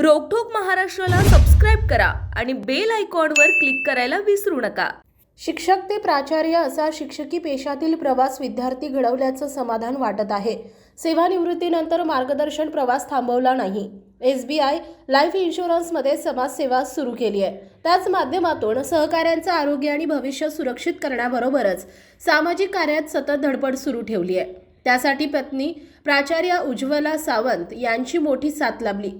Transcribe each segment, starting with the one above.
रोकठोक महाराष्ट्राला सबस्क्राईब करा आणि बेल आयकॉनवर क्लिक करायला विसरू नका. शिक्षक ते प्राचार्य असा शिक्षकी पेशातील प्रवास विद्यार्थी घडवल्याचं समाधान वाटत आहे. सेवानिवृत्तीनंतर मार्गदर्शन प्रवास थांबवला नाही. एस बी आय लाईफ इन्शुरन्समध्ये समाजसेवा सुरू केली आहे. त्याच माध्यमातून सहकाऱ्यांचं आरोग्य आणि भविष्य सुरक्षित करण्याबरोबरच सामाजिक कार्यात सतत धडपड सुरू ठेवली आहे. त्यासाठी पत्नी प्राचार्य उज्ज्वला सावंत यांची मोठी साथ लाभली.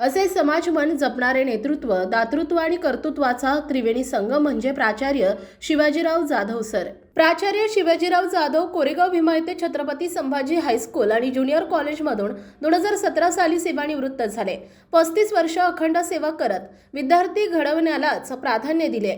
असे समाजमन जपणारे नेतृत्व दातृत्व आणि कर्तृत्वाचा त्रिवेणी संगम म्हणजे प्राचार्य शिवाजीराव जाधव सर. प्राचार्य शिवाजीराव जाधव कोरेगाव भीमा येथे छत्रपती संभाजी हायस्कूल आणि ज्युनियर कॉलेजमधून दोन हजार सतरा साली सेवानिवृत्त झाले. पस्तीस वर्ष अखंड सेवा करत विद्यार्थी घडवण्यालाच प्राधान्य दिले.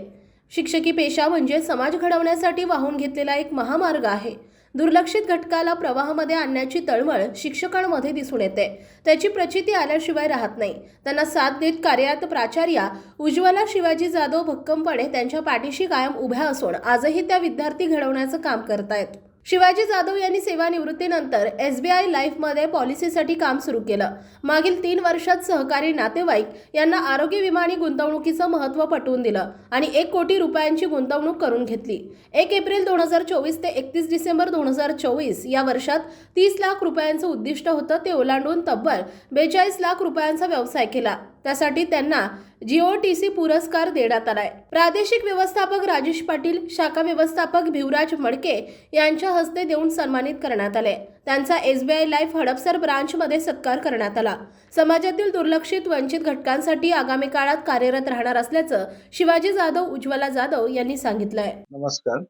शिक्षकी पेशा म्हणजे समाज घडवण्यासाठी वाहून घेतलेला एक महामार्ग आहे. दुर्लक्षित घटकाला प्रवाहामध्ये आणण्याची तळमळ शिक्षकांमध्ये दिसून येते. त्याची प्रचिती आल्याशिवाय राहत नाही. त्यांना साथ देत कार्यात प्राचार्या उज्ज्वला शिवाजी जाधव भक्कमपणे त्यांच्या पाठीशी कायम उभ्या असून आजही त्या विद्यार्थी घडवण्याचं काम करतायत. शिवाजी जाधव यांनी सेवानिवृत्तीनंतर एस बी आय लाईफमध्ये पॉलिसीसाठी काम सुरू केलं. मागील तीन वर्षात सहकारी नातेवाईक यांना आरोग्य विमा आणि गुंतवणुकीचं महत्त्व पटवून दिलं आणि एक कोटी रुपयांची गुंतवणूक करून घेतली. एक एप्रिल दोन हजार चोवीस ते एकतीस डिसेंबर दोन हजार चोवीस या वर्षात तीस लाख रुपयांचं उद्दिष्ट होतं ते ओलांडून तब्बल बेचाळीस लाख रुपयांचा व्यवसाय केला. त्यासाठी त्यांना जीओटीसी पुरस्कार देण्यात आलाय. प्रादेशिक व्यवस्थापक राजेश पाटील शाखा व्यवस्थापक भिवराज मडके यांच्या हस्ते देऊन सन्मानित करण्यात आले. त्यांचा एसबीआय लाईफ हडपसर ब्रांचमध्ये सत्कार करण्यात आला. समाजातील दुर्लक्षित वंचित घटकांसाठी आगामी काळात कार्यरत राहणार असल्याचं शिवाजी जाधव उज्ज्वला जाधव यांनी सांगितलंय. नमस्कार.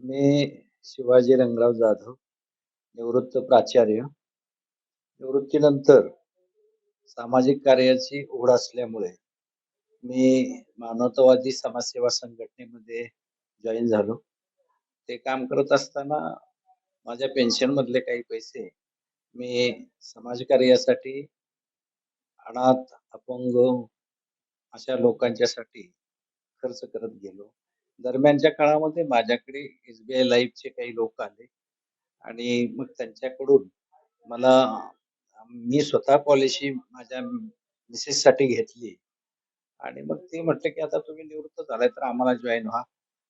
मी शिवाजी रंगराव जाधव निवृत्त प्राचार्य. निवृत्तीनंतर सामाजिक कार्याची ओढ असल्यामुळे मी मानवतावादी समाजसेवा संघटनेमध्ये जॉईन झालो. ते काम करत असताना माझ्या पेन्शन मधले काही पैसे मी समाजकार्यासाठी अनाथ अपंग अशा लोकांच्यासाठी खर्च करत गेलो. दरम्यानच्या काळामध्ये माझ्याकडे एस बी आय लाईफचे काही लोक आले आणि मग त्यांच्याकडून मला मी स्वतः पॉलिसी माझ्या मिसेस साठी घेतली. आणि मग ते म्हटलं की आता तुम्ही निवृत्त झालाय तर आम्हाला जॉईन व्हा.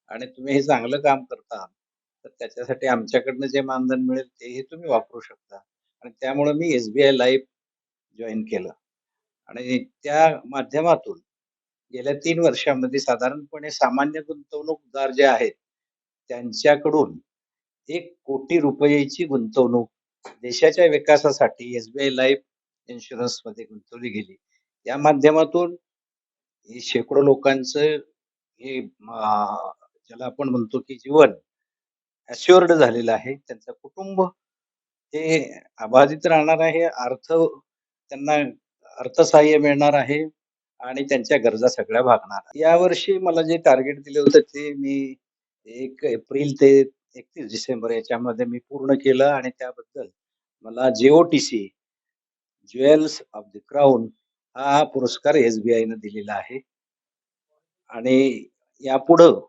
आणि तुम्ही हे चांगलं काम करता. तर त्याच्यासाठी आमच्याकडनं जे मानधन मिळेल तेही तुम्ही वापरू शकता. आणि त्यामुळे मी एसबीआय लाईफ जॉईन केलं. आणि त्या माध्यमातून गेल्या तीन वर्षामध्ये साधारणपणे सामान्य गुंतवणूकदार जे आहेत त्यांच्याकडून एक कोटी रुपयाची गुंतवणूक देशाच्या विकासासाठी एसबीआय लाईफ इन्शुरन्समध्ये गुंतवली गेली. या माध्यमातून हे शेकडो लोकांचं हे ज्याला आपण म्हणतो की जीवन अश्युअर्ड झालेलं आहे. त्यांचं कुटुंब हे अबाधित राहणार आहे. अर्थ त्यांना अर्थसहाय्य मिळणार आहे आणि त्यांच्या गरजा सगळ्या भागणार. यावर्षी मला जे टार्गेट दिले होते ते मी एक एप्रिल ते एकतीस डिसेंबर याच्यामध्ये मी पूर्ण केलं आणि त्याबद्दल मला JOTC jewels of the crown हा पुरस्कार एस बी आयनं दिलेला आहे. आणि यापुढं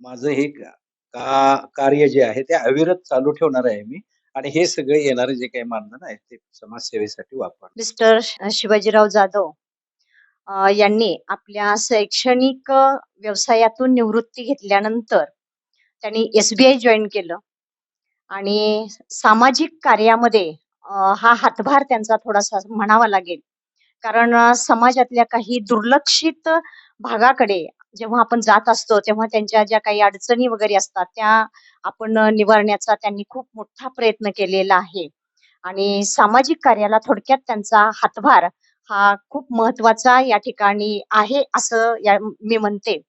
माझं हे का कार्य जे आहे ते अविरत चालू ठेवणार आहे मी आणि हे सगळे येणारे जे काही मानधन आहे ते समाजसेवेसाठी वापर मिस्टर शिवाजीराव जाधव यांनी आपल्या शैक्षणिक व्यवसायातून निवृत्ती घेतल्यानंतर त्यांनी एसबीआय जॉईन केलं. आणि सामाजिक कार्यामध्ये हा हातभार त्यांचा थोडासा म्हणावा लागेल. कारण समाजातल्या काही दुर्लक्षित भागाकडे जेव्हा आपण जात असतो तेव्हा त्यांच्या ज्या काही अडचणी वगैरे असतात त्या आपण निवारण्याचा त्यांनी खूप मोठा प्रयत्न केलेला आहे. आणि सामाजिक कार्याला थोडक्यात त्यांचा हातभार हा खूप महत्त्वाचा या ठिकाणी आहे असं या मी म्हणते.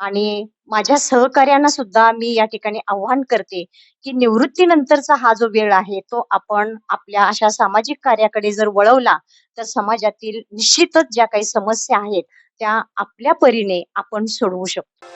आणि माझ्या सहकार्यांना सुद्धा मी या ठिकाणी आव्हान करते की निवृत्तीनंतरचा हा जो वेळ आहे तो आपण आपल्या अशा सामाजिक कार्याकडे जर वळवला तर समाजातील निश्चितच ज्या काही समस्या आहेत त्या आपल्या परीने आपण सोडवू शकतो.